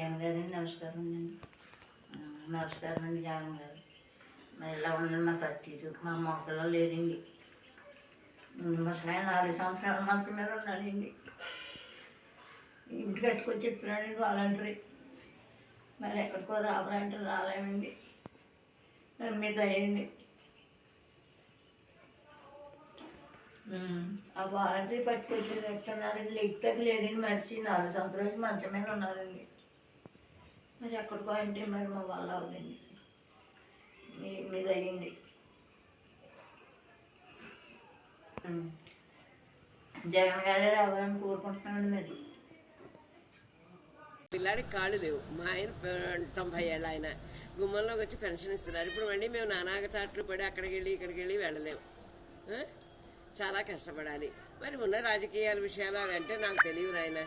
ఏం లేదండి నమస్కారం అండి. నమస్కారం అండి జగన్ గారు. మరి ఇలా ఉండండి మా పరిస్థితి? మా మొక్కలో లేదండి ముసలాయ నాలుగు సంవత్సరాల మంచం మీద ఉన్నాడండి. ఇంటికి కట్టుకొని చెప్తున్నాడండి వాలంటరీ. మరి ఎక్కడికో రావాలంటే రాలేమండి. మరి మీద అయ్యండి ఆ వాలంటరీ పట్టుకొచ్చి ఎక్కడ లెక్కకి లేదండి మనిషి. నాలుగు సంవత్సరాలు మంచమైన ఉన్నారండి మరి ఎక్కడికో అంటే మరి మా వల్ల అవుదండి మీ మీద అయ్యింది. జగన్ గారే రావాలని కోరుకుంటున్నాను మరి. పిల్లాడికి కాళ్ళు లేవు. మా ఆయన తొంభై ఏళ్ళ ఆయన. గుమ్మంలోకి వచ్చి పెన్షన్ ఇస్తున్నారు. ఇప్పుడు మళ్ళీ మేము నానాగ చాట్లు పడి అక్కడికి వెళ్ళి ఇక్కడికి వెళ్ళి వెళ్ళలేము? చాలా కష్టపడాలి. మరి ఉన్న రాజకీయాల విషయాలు అవి అంటే నాకు తెలియదు నాయన.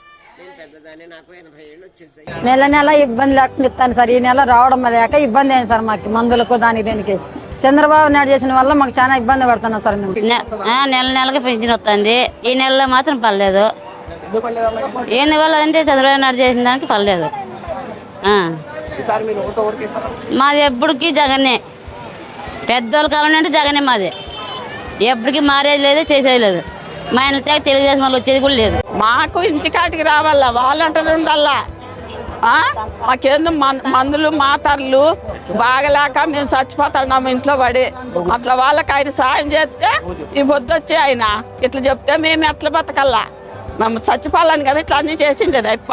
నెల నెల ఇబ్బంది లేకుండా ఇస్తాను సార్. ఈ నెల రావడం లేక ఇబ్బంది అయింది సార్ మాకు మందులకు దానికి దీనికి. చంద్రబాబు నాయుడు చేసిన వల్ల మాకు చాలా ఇబ్బంది పడుతున్నాం సార్ మేము. నెల నెలకి పెన్షన్ వస్తుంది. ఈ నెలలో మాత్రం పర్లేదు ఏంది వల్ల అంటే చంద్రబాబు నాయుడు చేసిన దానికి పర్లేదు ఆ. మాది ఎప్పటికీ జగనే. పెద్దోళ్ళు కావాలంటే జగనే మాది. ఎప్పటికీ మారేది లేదు చేసేది లేదు. మా ఆయన తెగ తెలుగుదేశం వాళ్ళు వచ్చేది కూడా లేదు. మాకు ఇంటికాటికి రావాలా? వాలంటీర్ ఉండాలా? మాకేందో మం- మందులు మాతర్లు బాగలేక మేము చచ్చిపోతున్నాము ఇంట్లో పడి. అట్లా వాళ్ళకి ఆయన సాయం చేస్తే ఈ పొద్దుచ్చి ఆయన. ఇట్లా చెప్తే మేము ఎట్లా బతకల్లా? మేము చచ్చిపోవాలని కదా ఇట్లా అన్నీ చేసిండేది అప్ప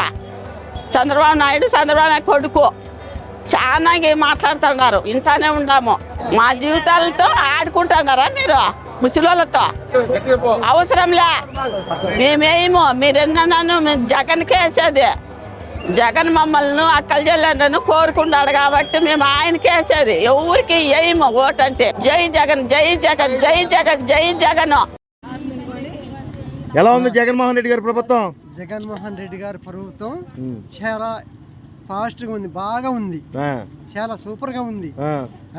చంద్రబాబు నాయుడు చంద్రబాబు నాయుడు కొడుకు. చాలా మాట్లాడుతున్నారు? ఇంటానే ఉండాము. మా జీవితాలతో ఆడుకుంటున్నారా మీరు? ముసలితో అవసరంలే? మేమేమో మీరెన్నన్నాను మేము జగన్కే వేసేది. జగన్ మమ్మల్ని అక్కలు చెల్లెండ్రను కోరుకున్నాడు కాబట్టి మేము ఆయనకి వేసేది. ఎవరికి వేయము ఓటంటే. జై జగన్ జై జగన్ జై జగన్ జై జగన్. ఎలా ఉంది జగన్మోహన్ రెడ్డి గారి ప్రభుత్వం? జగన్మోహన్ రెడ్డి గారి ప్రభుత్వం చాలా ఫాస్ట్గా ఉంది బాగా ఉంది. ఆ, చాలా సూపర్గా ఉంది. ఆ,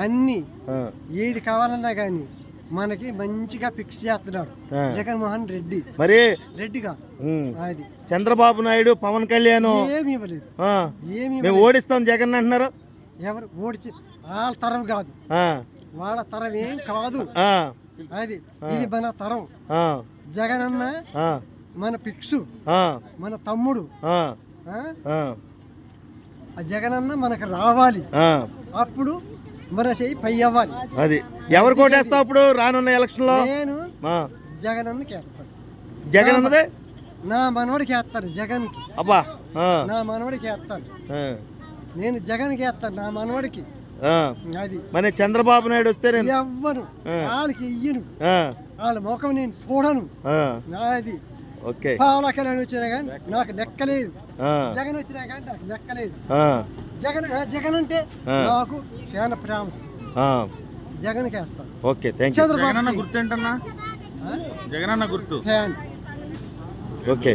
అన్ని ఆ, ఏది కావాలన్నా కానీ మనకి మంచిగా ఫిక్స్ చేస్తున్నాడు. జగన్మోహన్ రెడ్డి. మరి? రెడ్డిగా. ఉమ్, అది చంద్రబాబు నాయుడు పవన్ కళ్యాణ్. ఏమి ఇవ్వలేదు. ఏమి మేము ఓడిస్తాం జగన్ అంటున్నారు. ఎవరు? ఓడిచి వాళ్ళ తరం కాదు. ఆ, వాళ్ళ తరం ఏం కాదు. అది ఇది మన తరం. ఆ, జగన్ అన్న ఆ, మన పిక్సు ఆ, మన తమ్ముడు. జగన్ అన్న మనకు రావాలి. అప్పుడు మన చెయ్యి పై అవ్వాలి. అది. ఎవరు కోటేస్తావు ఇప్పుడు రానున్న ఎలక్షన్లో నేను జగన్ వేస్తాను జగన్ అన్నదే? నా మనవడికి వేస్తాను జగన్కి. అబ్బా నా మనవడికి వేస్తాను నేను జగన్కి వేస్తాను నా మనవడికి. ఆ. అది. మరి చంద్రబాబు నాయుడు వస్తే నేను ఎవ్వను ఆ. వాళ్ళకి ఇయ్యను వాళ్ళ ముఖం నేను చూడను. నాది. ఓకే. పాలకలని వచ్చినా కానీ నాకు లెక్కలేదు. జగన్ వచ్చినా కానీ నాకు లెక్కలేదు. జగన్ జగన్ అంటే. నాకు చాలా ప్రామిస్ ఆ, జగన్కి వేస్తాను ఓకే థ్యాంక్ యూ చంద్రబాబు గుర్తు ఏంటన్నా? జగనన్న గుర్తు. ఫ్యాన్. ఓకే.